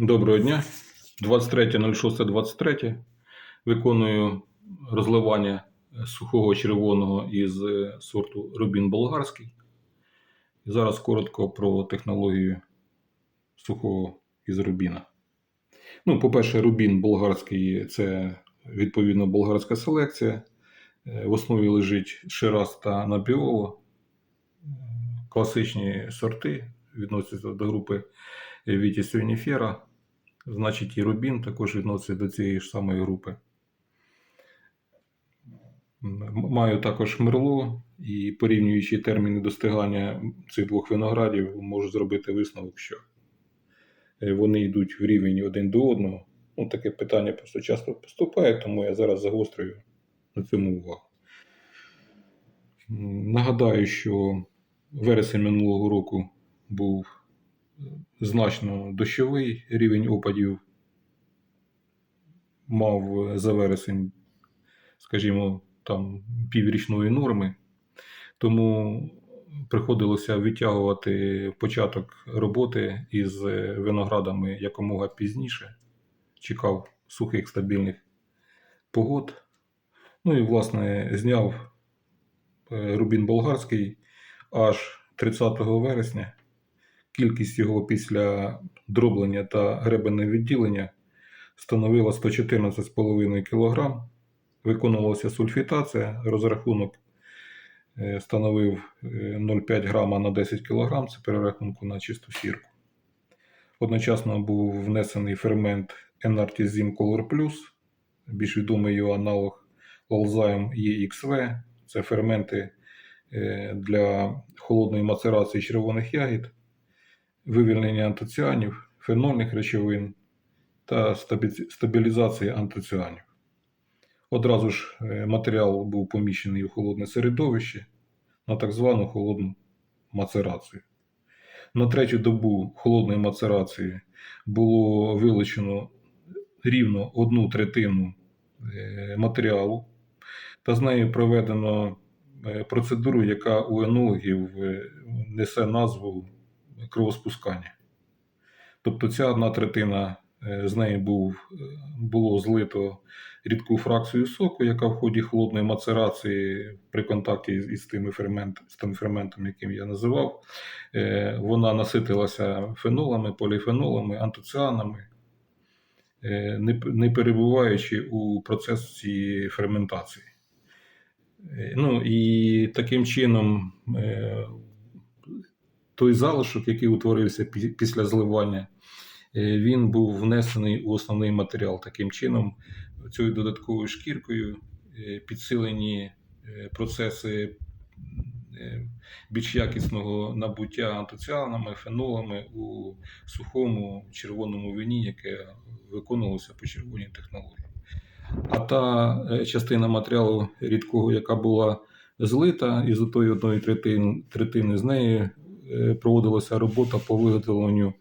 Доброго дня. 23.06.23. Виконую розливання сухого червоного із е, сорту Рубін Болгарський. І зараз коротко про технологію сухого із рубіна. Ну, по-перше, рубін болгарський це відповідно болгарська селекція. Е, В основі лежить Шираз та Набіоло. Е, Класичні сорти відносяться до групи Вітіс Юніфера. Значить, і Рубін також відноситься до цієї ж самої групи. Маю також мерло і порівнюючи терміни достигання цих двох виноградів, можу зробити висновок, що е, вони йдуть в рівень один до одного. Ну, таке питання просто часто поступає, тому я зараз загострюю на цьому увагу. Нагадаю, що вересень минулого року був значно дощовий рівень опадів мав за вересень, скажімо, там піврічної норми, тому приходилося відтягувати початок роботи із виноградами якомога пізніше. Чекав сухих стабільних погод. Ну і, власне, зняв е, рубін болгарський аж 30 вересня. Кількість його після дроблення та гребене відділення становила 114,5 кг. Виконувалася сульфітація, розрахунок е, становив е, 0,5 грама на 10 кг, це перерахунку на чисту сірку. Одночасно був внесений фермент Enartizim Color Plus, більш відомий його аналог Alzheim EXV. Це ферменти е, для холодної мацерації червоних ягід вивільнення антоціанів, фенольних речовин та стабі- стабілізації антоціанів. Одразу ж е, матеріал був поміщений у холодне середовище на так звану холодну мацерацію. На третю добу холодної мацерації було вилучено рівно одну третину е, матеріалу, та з нею проведено е, процедуру, яка у енологів несе назву кровоспускання. Тобто ця одна третина е, з неї був, е, було злито рідку фракцію соку, яка в ході холодної мацерації при контакті із, тими фермент, з тим ферментом, яким я називав, е, вона наситилася фенолами, поліфенолами, антоціанами, не, перебуваючи у процесі ферментації. Ну і таким чином той залишок, який утворився після зливання, е, він був внесений у основний матеріал. Таким чином, цією додатковою шкіркою е, підсилені е, процеси більш якісного набуття антоціанами, фенолами у сухому червоному вині, яке виконувалося по червоній технології. А та частина матеріалу рідкого, яка була злита, із тої одної третини, третини з неї проводилася робота по виготовленню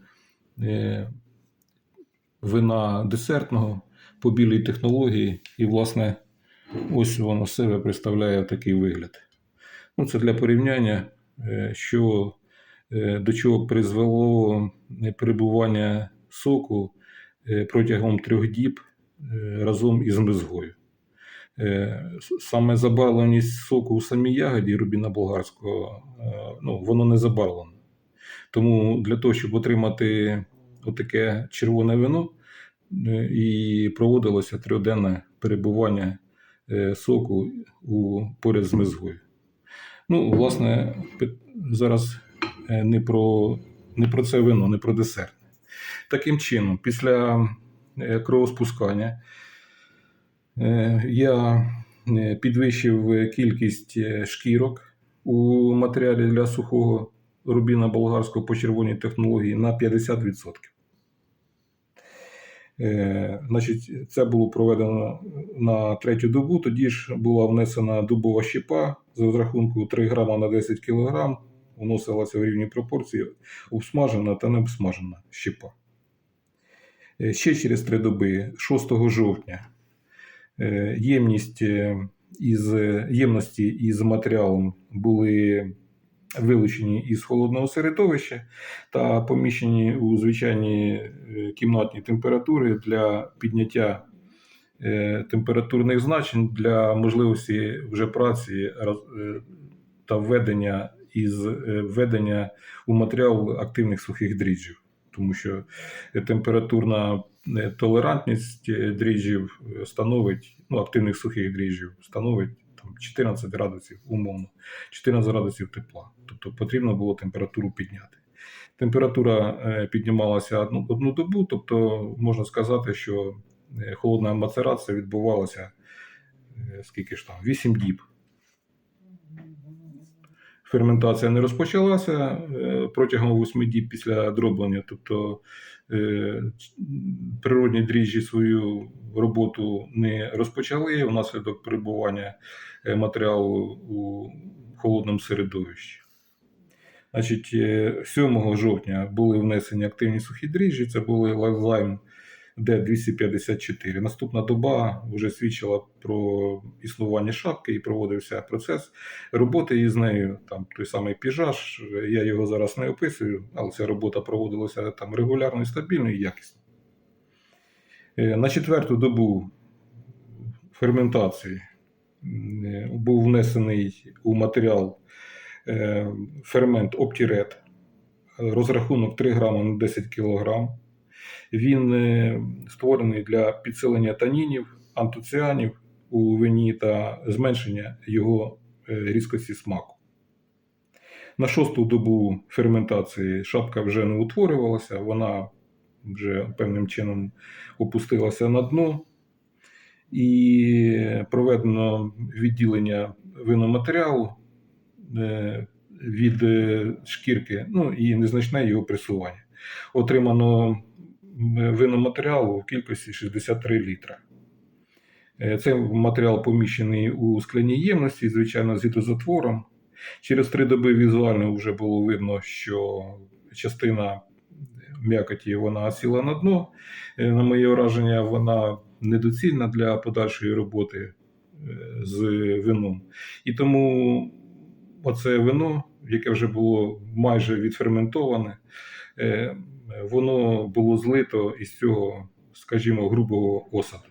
е, вина десертного по білій технології. І, власне, ось воно себе представляє такий вигляд. Ну, це для порівняння, е, що е, до чого призвело е, перебування соку е, протягом трьох діб е, разом із мезгою. Е, Саме забарвленість соку у самій ягоді рубіна болгарського, е, ну, воно не забарвлено. Тому для того, щоб отримати отаке червоне вино, е, і проводилося трьохденне перебування соку у, поряд з мезгою. Ну, власне, зараз не про, не про це вино, не про десерт. Таким чином, після кровоспускання я е, підвищив кількість е, шкірок у матеріалі для сухого рубіна болгарського по червоній технології на 50%. Е, Значить, це було проведено на третю добу. Тоді ж була внесена дубова щепа з розрахунку 3 грама на 10 кг. Вносилася в рівні пропорції обсмажена та не обсмажена щепа. Е, Ще через три доби, 6 жовтня, е, ємність е, із, ємності із матеріалом були вилучені із холодного середовища та поміщені у звичайні е, кімнатні температури для підняття е, температурних значень для можливості вже праці е, та введення із е, введення у матеріал активних сухих дріжджів, тому що температурна е, толерантність е, дріжджів е, становить, ну, активних сухих дріжджів становить там, 14 градусів, умовно, 14 градусів тепла. Тобто потрібно було температуру підняти. Температура е, піднімалася одну, одну добу, тобто можна сказати, що холодна мацерація відбувалася скільки ж там, 8 діб. Ферментація не розпочалася е, протягом 8 діб після дроблення, тобто е, природні дріжджі свою роботу не розпочали внаслідок перебування е, матеріалу у холодному середовищі. Значить, е, 7 жовтня були внесені активні сухі дріжджі, це були лайфлайм Д254. Наступна доба вже свідчила про існування шапки і проводився процес роботи із нею. Там той самий піжаж, я його зараз не описую, але ця робота проводилася там регулярно і стабільно і якісно. Е, На четверту добу ферментації е, був внесений у матеріал е, фермент Оптірет, розрахунок 3 грами на 10 кг. Він е, створений для підсилення танінів, антоціанів у вині та зменшення його е, різкості смаку. На шосту добу ферментації шапка вже не утворювалася, вона вже певним чином опустилася на дно, і проведено відділення виноматеріалу е, від шкірки, ну і незначне його пресування. Отримано виноматеріалу в кількості 63 літра. Е, Цей матеріал поміщений у скляній ємності, звичайно, з гідрозатвором. Через три доби візуально вже було видно, що частина м'якоті вона осіла на дно. Е, На моє враження, вона недоцільна для подальшої роботи е, з вином. І тому оце вино, яке вже було майже відферментоване, воно було злито із цього, скажімо, грубого осаду.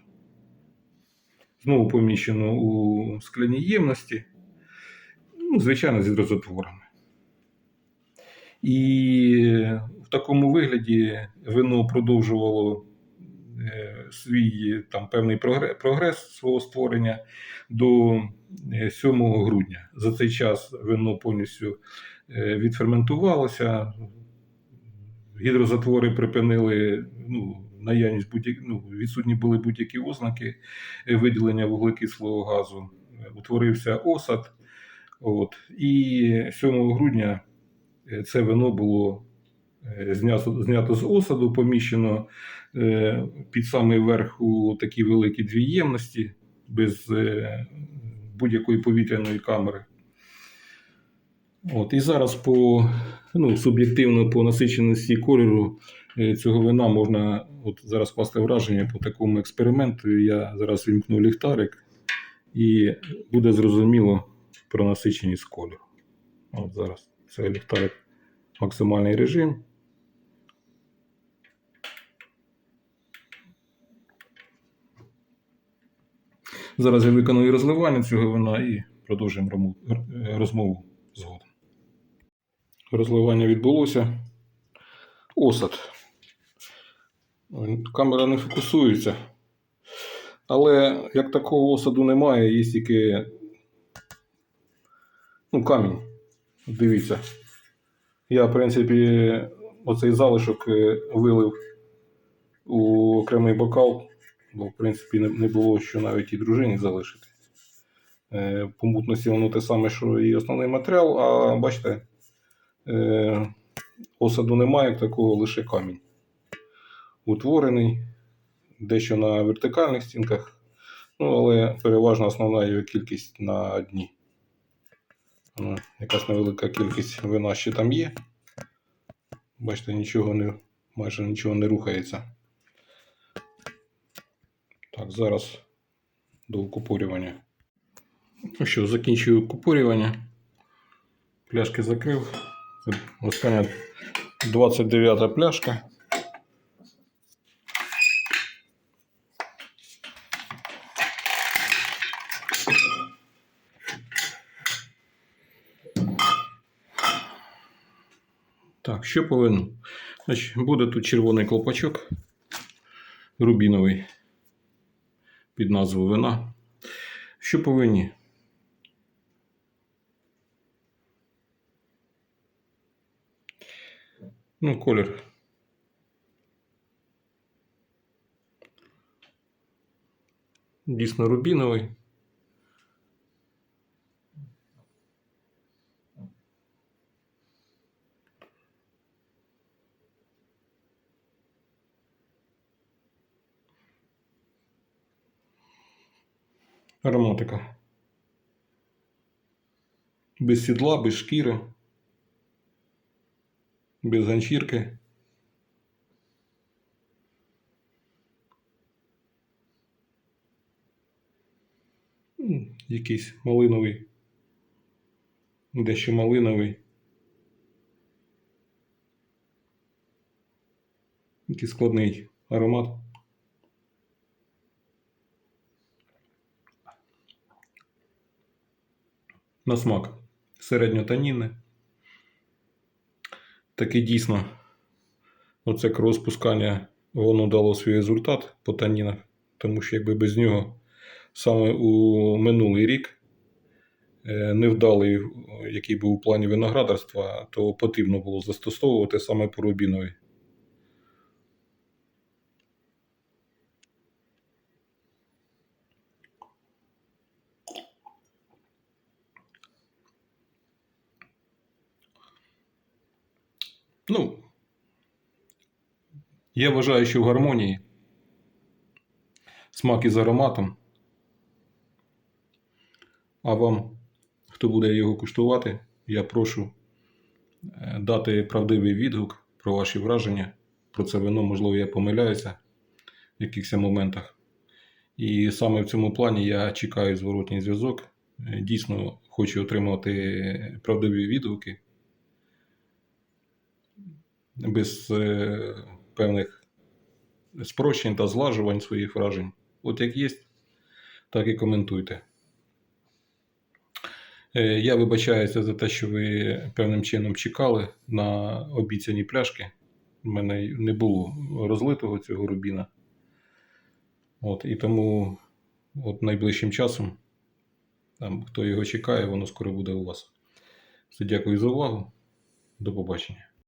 Знову поміщено у скляній ємності, ну, звичайно, з гідрозатворами. І в такому вигляді вино продовжувало е, свій там певний прогрес, свого створення до е, 7 грудня. За цей час вино повністю е, відферментувалося, гідрозатвори припинили ну, наявність будь ну, відсутні були будь-які ознаки е, виділення вуглекислого газу, утворився осад. От. І 7 грудня е, це вино було е, знято, знято з осаду, поміщено під самий верх у такі великі дві ємності без будь-якої повітряної камери. От, і зараз по ну, суб'єктивно по насиченості кольору е, цього вина можна от зараз скласти враження по такому експерименту. Я зараз вімкну ліхтарик і буде зрозуміло про насиченість кольору. От зараз це ліхтарик максимальний режим. Зараз я виконую розливання цього вина і продовжуємо розмову згодом. Розливання відбулося. Осад. Камера не фокусується. Але як такого осаду немає, є тільки ну, камінь. Дивіться. Я, в принципі, оцей залишок е, вилив у окремий бокал, бо, в принципі, не, було що навіть і дружині залишити. Е, По мутності воно те саме, що і основний матеріал, а бачите, е, осаду немає як такого, лише камінь. Утворений, дещо на вертикальних стінках, ну, але переважно основна його кількість на дні. Ну, Якась невелика кількість вина ще там є. Бачите, нічого не, майже нічого не рухається. Так, зараз до окупорювання. Ну що, закінчую окупорювання. Пляшки закрив. Це остання 29 пляшка. Так, що повинно? Значить, буде тут червоний колпачок рубіновий під назвою вина. Що повинні? Ну, колір. Дійсно рубіновий. Ароматика. Без сідла, без шкіри, без ганчірки. Якийсь малиновий, дещо малиновий. Який складний аромат. На смак середньотанінне. Таки дійсно, оце кровоспускання, воно дало свій результат по танінах, тому що якби без нього саме у минулий рік е, невдалий, який був у плані виноградарства, то потрібно було застосовувати саме по рубінові. Ну, я вважаю, що в гармонії смак із ароматом. А вам, хто буде його куштувати, я прошу е, дати правдивий відгук про ваші враження. Про це вино, можливо, я помиляюся в якихось моментах. І саме в цьому плані я чекаю зворотній зв'язок. Е, Дійсно хочу отримувати правдиві відгуки без е, певних спрощень та злажувань своїх вражень. От як є, так і коментуйте. Е, Я вибачаюся за те, що ви певним чином чекали на обіцяні пляшки. У мене не було розлитого цього рубіна. От, і тому от найближчим часом, там, хто його чекає, воно скоро буде у вас. Все, дякую за увагу. До побачення.